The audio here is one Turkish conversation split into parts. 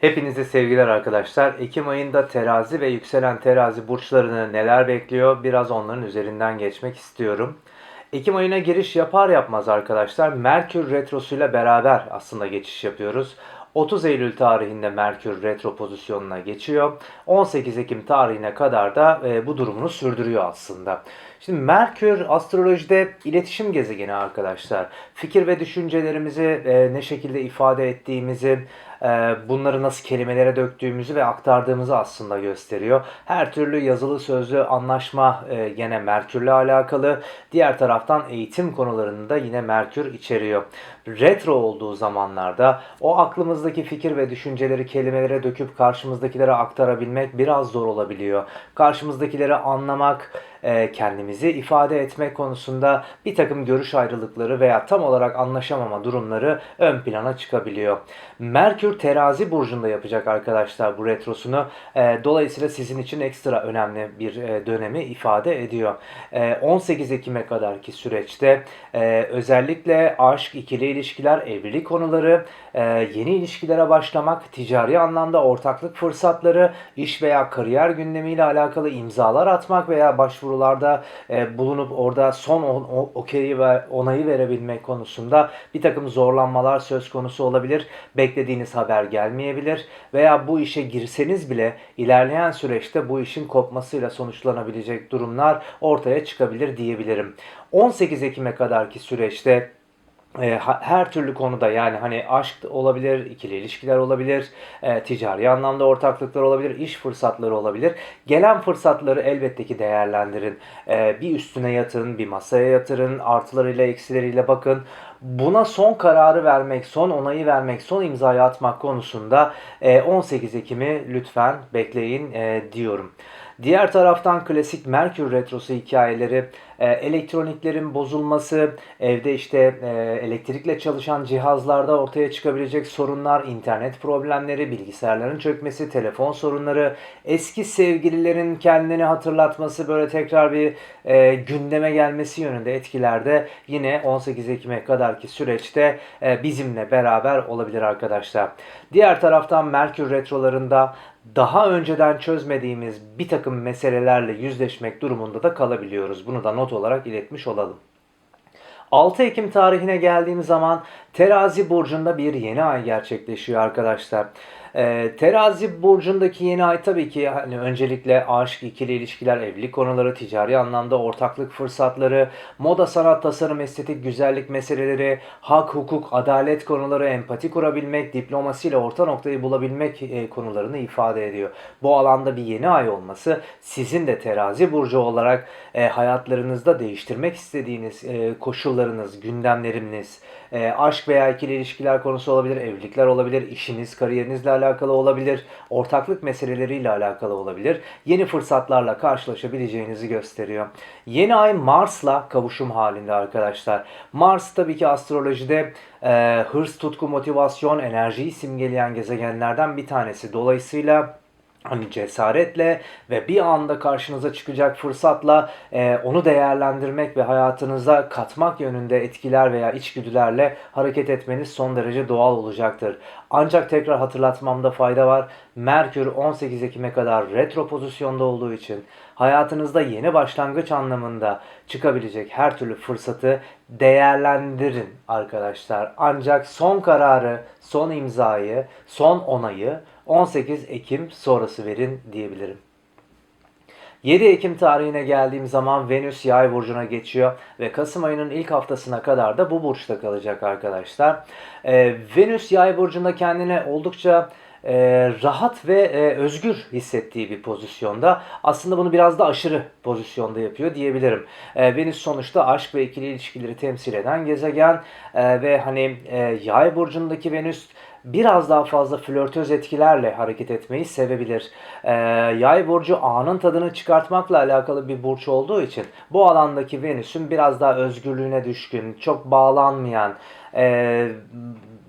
Hepinize sevgiler arkadaşlar. Ekim ayında terazi ve yükselen terazi burçlarını neler bekliyor biraz onların üzerinden geçmek istiyorum. Ekim ayına giriş yapar yapmaz arkadaşlar Merkür Retrosu'yla beraber aslında geçiş yapıyoruz. 30 Eylül tarihinde Merkür retro pozisyonuna geçiyor. 18 Ekim tarihine kadar da e, bu durumunu sürdürüyor aslında. Şimdi Merkür astrolojide iletişim gezegeni arkadaşlar. Fikir ve düşüncelerimizi e, ne şekilde ifade ettiğimizi, bunları nasıl kelimelere döktüğümüzü ve aktardığımızı aslında gösteriyor. Her türlü yazılı sözlü anlaşma e, gene Merkür'le alakalı. Diğer taraftan eğitim konularını da yine Merkür içeriyor. Retro olduğu zamanlarda o aklımızdaki fikir ve düşünceleri kelimelere döküp karşımızdakilere aktarabilmek biraz zor olabiliyor. Karşımızdakileri anlamak, kendimizi ifade etme konusunda bir takım görüş ayrılıkları veya tam olarak anlaşamama durumları ön plana çıkabiliyor. Merkür terazi burcunda yapacak arkadaşlar bu retrosunu. E, dolayısıyla sizin için ekstra önemli bir e, dönemi ifade ediyor. 18 Ekim'e kadarki süreçte özellikle aşk, ikili ilişkiler, evlilik konuları, yeni ilişkilere başlamak, ticari anlamda ortaklık fırsatları, iş veya kariyer gündemiyle alakalı imzalar atmak veya başvuru başvurularda e, bulunup orada son o, okeyi ve onayı verebilmek konusunda bir takım zorlanmalar söz konusu olabilir. Beklediğiniz haber gelmeyebilir veya bu işe girseniz bile ilerleyen süreçte bu işin kopmasıyla sonuçlanabilecek durumlar ortaya çıkabilir diyebilirim. 18 Ekim'e kadarki süreçte e, her türlü konuda yani hani aşk olabilir, ikili ilişkiler olabilir, e, ticari anlamda ortaklıklar olabilir, iş fırsatları olabilir. Gelen fırsatları elbette ki değerlendirin. E, bir üstüne yatın, bir masaya yatırın, artılarıyla eksileriyle bakın. Buna son kararı vermek, son onayı vermek, son imzayı atmak konusunda 18 Ekim'i lütfen bekleyin diyorum. Diğer taraftan klasik Merkür Retrosu hikayeleri e, elektroniklerin bozulması, evde işte e, elektrikle çalışan cihazlarda ortaya çıkabilecek sorunlar, internet problemleri, bilgisayarların çökmesi, telefon sorunları, eski sevgililerin kendini hatırlatması böyle tekrar bir e, gündeme gelmesi yönünde etkilerde yine 18 Ekim'e kadarki süreçte bizimle beraber olabilir arkadaşlar. Diğer taraftan Merkür retrolarında daha önceden çözmediğimiz bir takım meselelerle yüzleşmek durumunda da kalabiliyoruz. Bunu da not olarak iletmiş olalım. 6 Ekim tarihine geldiğim zaman Terazi burcunda bir yeni ay gerçekleşiyor arkadaşlar. E, terazi burcundaki yeni ay tabii ki hani öncelikle aşk, ikili ilişkiler, evlilik konuları, ticari anlamda ortaklık fırsatları, moda, sanat, tasarım, estetik, güzellik meseleleri, hak, hukuk, adalet konuları, empati kurabilmek, diplomasiyle orta noktayı bulabilmek e, konularını ifade ediyor. Bu alanda bir yeni ay olması sizin de terazi burcu olarak e, hayatlarınızda değiştirmek istediğiniz e, koşullarınız, gündemleriniz, e, aşk veya ikili ilişkiler konusu olabilir, evlilikler olabilir, işiniz, kariyerinizle alakalı olabilir, ortaklık meseleleriyle alakalı olabilir. Yeni fırsatlarla karşılaşabileceğinizi gösteriyor. Yeni ay Mars'la kavuşum halinde arkadaşlar. Mars tabii ki astrolojide e, hırs, tutku, motivasyon, enerjiyi simgeleyen gezegenlerden bir tanesi. Dolayısıyla hani cesaretle ve bir anda karşınıza çıkacak fırsatla e, onu değerlendirmek ve hayatınıza katmak yönünde etkiler veya içgüdülerle hareket etmeniz son derece doğal olacaktır. Ancak tekrar hatırlatmamda fayda var. Merkür 18 Ekim'e kadar retro pozisyonda olduğu için hayatınızda yeni başlangıç anlamında çıkabilecek her türlü fırsatı değerlendirin arkadaşlar. Ancak son kararı, son imzayı, son onayı 18 Ekim sonrası verin diyebilirim. 7 Ekim tarihine geldiğim zaman Venüs yay burcuna geçiyor ve Kasım ayının ilk haftasına kadar da bu burçta kalacak arkadaşlar. Ee, Venüs yay burcunda kendine oldukça e, rahat ve e, özgür hissettiği bir pozisyonda. Aslında bunu biraz da aşırı pozisyonda yapıyor diyebilirim. E, Venüs sonuçta aşk ve ikili ilişkileri temsil eden gezegen e, ve hani e, yay burcundaki Venüs biraz daha fazla flörtöz etkilerle hareket etmeyi sevebilir. Ee, yay burcu anın tadını çıkartmakla alakalı bir burç olduğu için bu alandaki Venüs'ün biraz daha özgürlüğüne düşkün, çok bağlanmayan, e,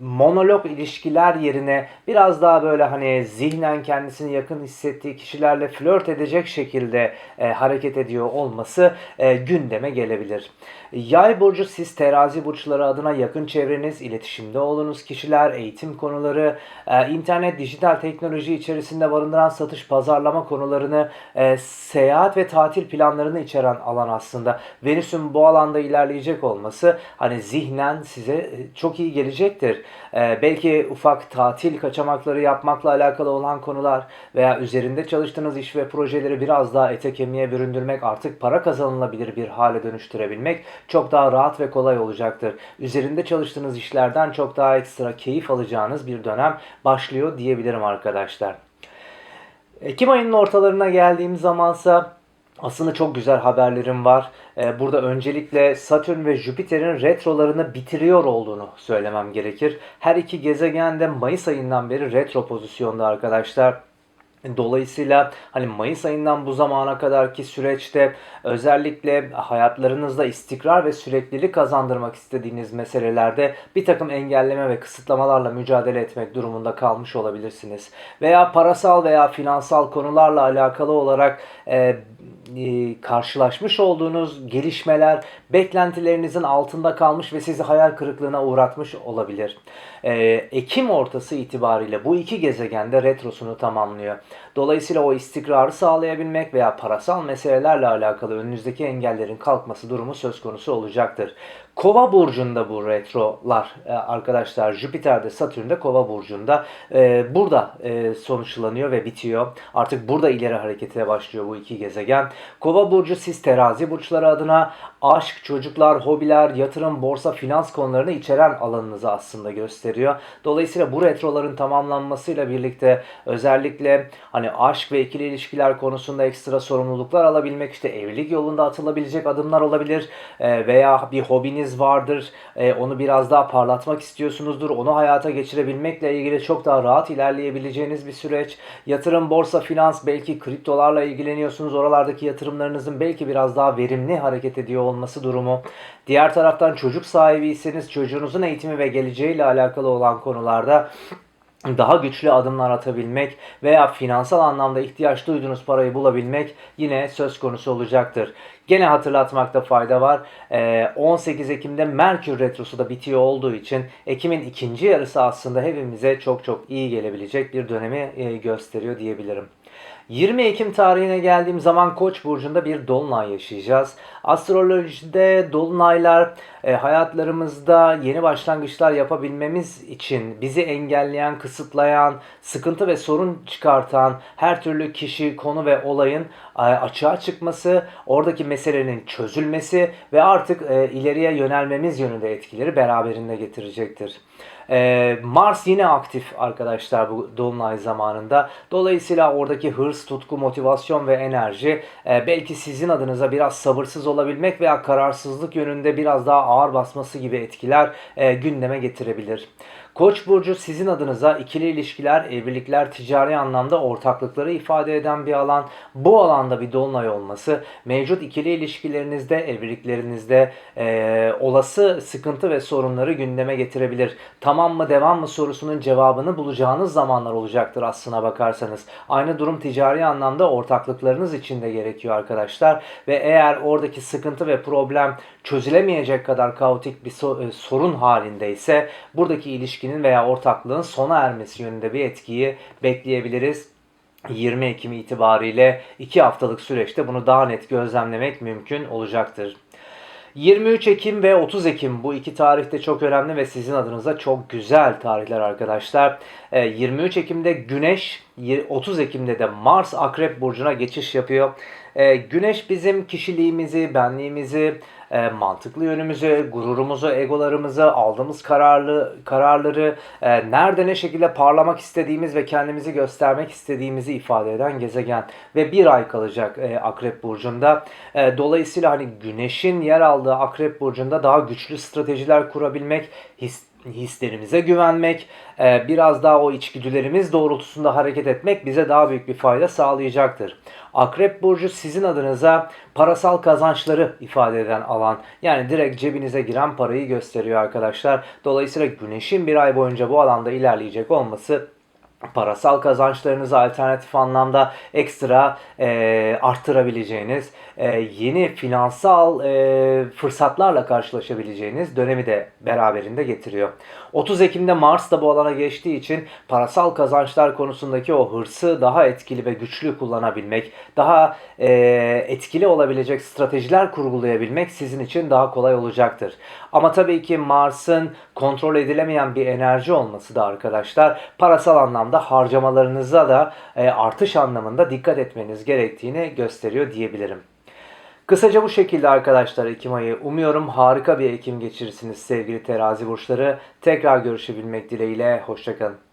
monolog ilişkiler yerine biraz daha böyle hani zihnen kendisini yakın hissettiği kişilerle flört edecek şekilde e, hareket ediyor olması e, gündeme gelebilir. Yay burcu siz terazi burçları adına yakın çevreniz, iletişimde olduğunuz kişiler, eğitim konuları, e, internet, dijital teknoloji içerisinde barındıran satış, pazarlama konularını, e, seyahat ve tatil planlarını içeren alan aslında. Venüs'ün bu alanda ilerleyecek olması hani zihnen size çok iyi gelecektir. E, belki ufak tatil kaçamakları yapmakla alakalı olan konular veya üzerinde çalıştığınız iş ve projeleri biraz daha ete kemiğe büründürmek, artık para kazanılabilir bir hale dönüştürebilmek çok daha rahat ve kolay olacaktır. Üzerinde çalıştığınız işlerden çok daha ekstra keyif alacağınız bir dönem başlıyor diyebilirim arkadaşlar. Ekim ayının ortalarına geldiğim zamansa aslında çok güzel haberlerim var. Ee, burada öncelikle Satürn ve Jüpiter'in retrolarını bitiriyor olduğunu söylemem gerekir. Her iki gezegen de Mayıs ayından beri retro pozisyonda arkadaşlar. Dolayısıyla hani Mayıs ayından bu zamana kadarki süreçte özellikle hayatlarınızda istikrar ve süreklilik kazandırmak istediğiniz meselelerde bir takım engelleme ve kısıtlamalarla mücadele etmek durumunda kalmış olabilirsiniz. Veya parasal veya finansal konularla alakalı olarak e, e, karşılaşmış olduğunuz gelişmeler beklentilerinizin altında kalmış ve sizi hayal kırıklığına uğratmış olabilir. E, Ekim ortası itibariyle bu iki gezegen de retrosunu tamamlıyor. Dolayısıyla o istikrarı sağlayabilmek veya parasal meselelerle alakalı önünüzdeki engellerin kalkması durumu söz konusu olacaktır. Kova burcunda bu retrolar e, arkadaşlar. Jüpiter'de, Satürn'de Kova burcunda. E, burada e, sonuçlanıyor ve bitiyor. Artık burada ileri harekete başlıyor bu iki gezegen. Kova burcu siz terazi burçları adına aşk, çocuklar, hobiler, yatırım, borsa, finans konularını içeren alanınızı aslında gösteriyor. Dolayısıyla bu retroların tamamlanmasıyla birlikte özellikle hani aşk ve ikili ilişkiler konusunda ekstra sorumluluklar alabilmek işte evlilik yolunda atılabilecek adımlar olabilir veya bir hobiniz hayaliniz vardır. E, onu biraz daha parlatmak istiyorsunuzdur. Onu hayata geçirebilmekle ilgili çok daha rahat ilerleyebileceğiniz bir süreç. Yatırım, borsa, finans, belki kriptolarla ilgileniyorsunuz. Oralardaki yatırımlarınızın belki biraz daha verimli hareket ediyor olması durumu. Diğer taraftan çocuk sahibiyseniz çocuğunuzun eğitimi ve geleceğiyle alakalı olan konularda daha güçlü adımlar atabilmek veya finansal anlamda ihtiyaç duyduğunuz parayı bulabilmek yine söz konusu olacaktır. Gene hatırlatmakta fayda var. 18 Ekim'de Merkür Retrosu da bitiyor olduğu için Ekim'in ikinci yarısı aslında hepimize çok çok iyi gelebilecek bir dönemi gösteriyor diyebilirim. 20 Ekim tarihine geldiğim zaman Koç burcunda bir dolunay yaşayacağız. Astrolojide dolunaylar e, hayatlarımızda yeni başlangıçlar yapabilmemiz için bizi engelleyen, kısıtlayan, sıkıntı ve sorun çıkartan her türlü kişi, konu ve olayın e, açığa çıkması, oradaki meselenin çözülmesi ve artık e, ileriye yönelmemiz yönünde etkileri beraberinde getirecektir. Ee, Mars yine aktif arkadaşlar bu dolunay zamanında. Dolayısıyla oradaki hırs, tutku, motivasyon ve enerji e, belki sizin adınıza biraz sabırsız olabilmek veya kararsızlık yönünde biraz daha ağır basması gibi etkiler e, gündeme getirebilir. Koç burcu sizin adınıza ikili ilişkiler, evlilikler, ticari anlamda ortaklıkları ifade eden bir alan. Bu alanda bir dolunay olması mevcut ikili ilişkilerinizde, evliliklerinizde e, olası sıkıntı ve sorunları gündeme getirebilir. Tamam mı devam mı sorusunun cevabını bulacağınız zamanlar olacaktır aslına bakarsanız. Aynı durum ticari anlamda ortaklıklarınız için de gerekiyor arkadaşlar. Ve eğer oradaki sıkıntı ve problem çözülemeyecek kadar kaotik bir e, sorun halindeyse buradaki ilişkinin veya ortaklığın sona ermesi yönünde bir etkiyi bekleyebiliriz. 20 Ekim itibariyle 2 haftalık süreçte bunu daha net gözlemlemek mümkün olacaktır. 23 Ekim ve 30 Ekim bu iki tarihte çok önemli ve sizin adınıza çok güzel tarihler arkadaşlar. 23 ee, Ekim'de Güneş, 30 Ekim'de de Mars Akrep Burcu'na geçiş yapıyor. Ee, güneş bizim kişiliğimizi, benliğimizi, e, mantıklı yönümüzü, gururumuzu, egolarımızı, aldığımız kararlı kararları e, nerede ne şekilde parlamak istediğimiz ve kendimizi göstermek istediğimizi ifade eden gezegen ve bir ay kalacak e, Akrep burcunda. E, dolayısıyla hani Güneş'in yer aldığı Akrep burcunda daha güçlü stratejiler kurabilmek, his, hislerimize güvenmek, e, biraz daha o içgüdülerimiz doğrultusunda hareket etmek bize daha büyük bir fayda sağlayacaktır. Akrep burcu sizin adınıza parasal kazançları ifade eden alan. Yani direkt cebinize giren parayı gösteriyor arkadaşlar. Dolayısıyla güneşin bir ay boyunca bu alanda ilerleyecek olması parasal kazançlarınızı alternatif anlamda ekstra e, arttırabileceğiniz, e, yeni finansal e, fırsatlarla karşılaşabileceğiniz dönemi de beraberinde getiriyor. 30 Ekim'de Mars da bu alana geçtiği için parasal kazançlar konusundaki o hırsı daha etkili ve güçlü kullanabilmek, daha e, etkili olabilecek stratejiler kurgulayabilmek sizin için daha kolay olacaktır. Ama tabii ki Mars'ın kontrol edilemeyen bir enerji olması da arkadaşlar parasal anlamda harcamalarınıza da e, artış anlamında dikkat etmeniz gerektiğini gösteriyor diyebilirim. Kısaca bu şekilde arkadaşlar Ekim ayı. Umuyorum harika bir Ekim geçirirsiniz sevgili terazi burçları. Tekrar görüşebilmek dileğiyle. Hoşçakalın.